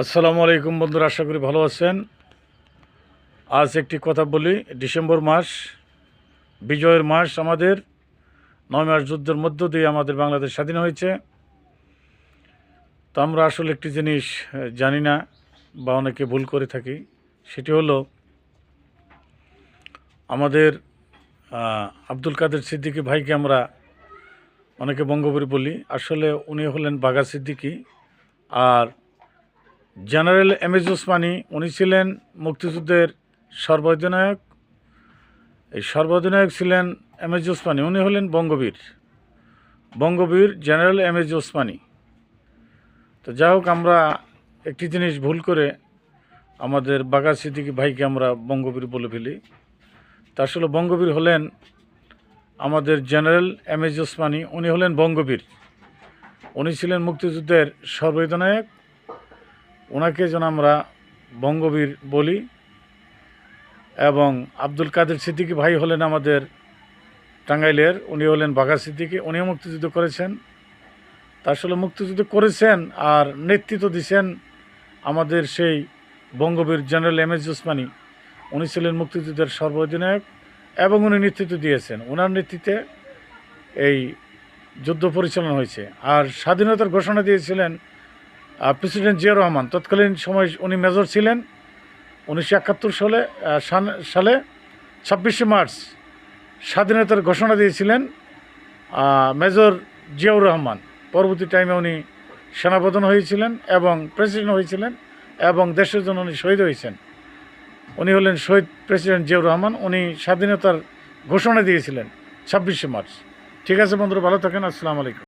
আসসালামু আলাইকুম বন্ধুরা, আশা করি ভালো আছেন। আজ একটি কথা বলি, ডিসেম্বর মাস, বিজয়ের মাস আমাদের। নয় মাস যুদ্ধের মধ্য দিয়ে আমাদের বাংলাদেশ স্বাধীন হয়েছে। তো আমরা আসলে একটি জিনিস জানি না বা অনেকে ভুল করে থাকি, সেটি হলো আমাদের আব্দুল কাদের সিদ্দিকী ভাইকে আমরা অনেকে বঙ্গবীর বলি। আসলে উনি হলেন বাঘা সিদ্দিকী, আর জেনারেল এম এস ওসমানী, উনি ছিলেন মুক্তিযুদ্ধের সর্বাধিনায়ক। এই সর্বাধিনায়ক ছিলেন এম এস ওসমানী, উনি হলেন Bangabir. Bangabir general M S Osmani. তো যাই হোক, আমরা একটি জিনিস ভুল করে আমাদের বাগা সিদ্দিকী ভাইকে আমরা বঙ্গবীর বলে ফেলি। তা আসলে বঙ্গবীর হলেন আমাদের জেনারেল এম এস ওসমানী, উনি হলেন বঙ্গবীর। উনি ছিলেন মুক্তিযুদ্ধের সর্বাধিনায়ক। ওনাকে যেন আমরা বঙ্গবীর বলি এবং আব্দুল কাদের সিদ্দিকী ভাই হলেন আমাদের টাঙ্গাইলের, উনি হলেন বাঘা সিদ্দিকী, উনিও মুক্তিযুদ্ধ করেছেন। তা আসলে মুক্তিযুদ্ধ করেছেন আর নেতৃত্ব দিয়েছেন আমাদের সেই Bangabir general M S Osmani উনি ছিলেন মুক্তিযুদ্ধের সর্বাধিনায়ক এবং উনি নেতৃত্ব দিয়েছেন। ওনার নেতৃত্বে এই যুদ্ধ পরিচালনা হয়েছে। আর স্বাধীনতার ঘোষণা দিয়েছিলেন প্রেসিডেন্ট জিয়া রহমান, তৎকালীন সময় উনি মেজর ছিলেন, উনিশশো একাত্তর সালে সালে ছাব্বিশে মার্চ স্বাধীনতার ঘোষণা দিয়েছিলেন মেজর জিয়াউর রহমান। পরবর্তী টাইমে উনি সেনাপ্রধান হয়েছিলেন এবং প্রেসিডেন্ট হয়েছিলেন এবং দেশের জন্য উনি শহীদ হয়েছেন। উনি হলেন শহীদ প্রেসিডেন্ট জিয়াউর রহমান, উনি স্বাধীনতার ঘোষণা দিয়েছিলেন ছাব্বিশে মার্চ। ঠিক আছে বন্ধুরা, ভালো থাকেন, আসসালামু আলাইকুম।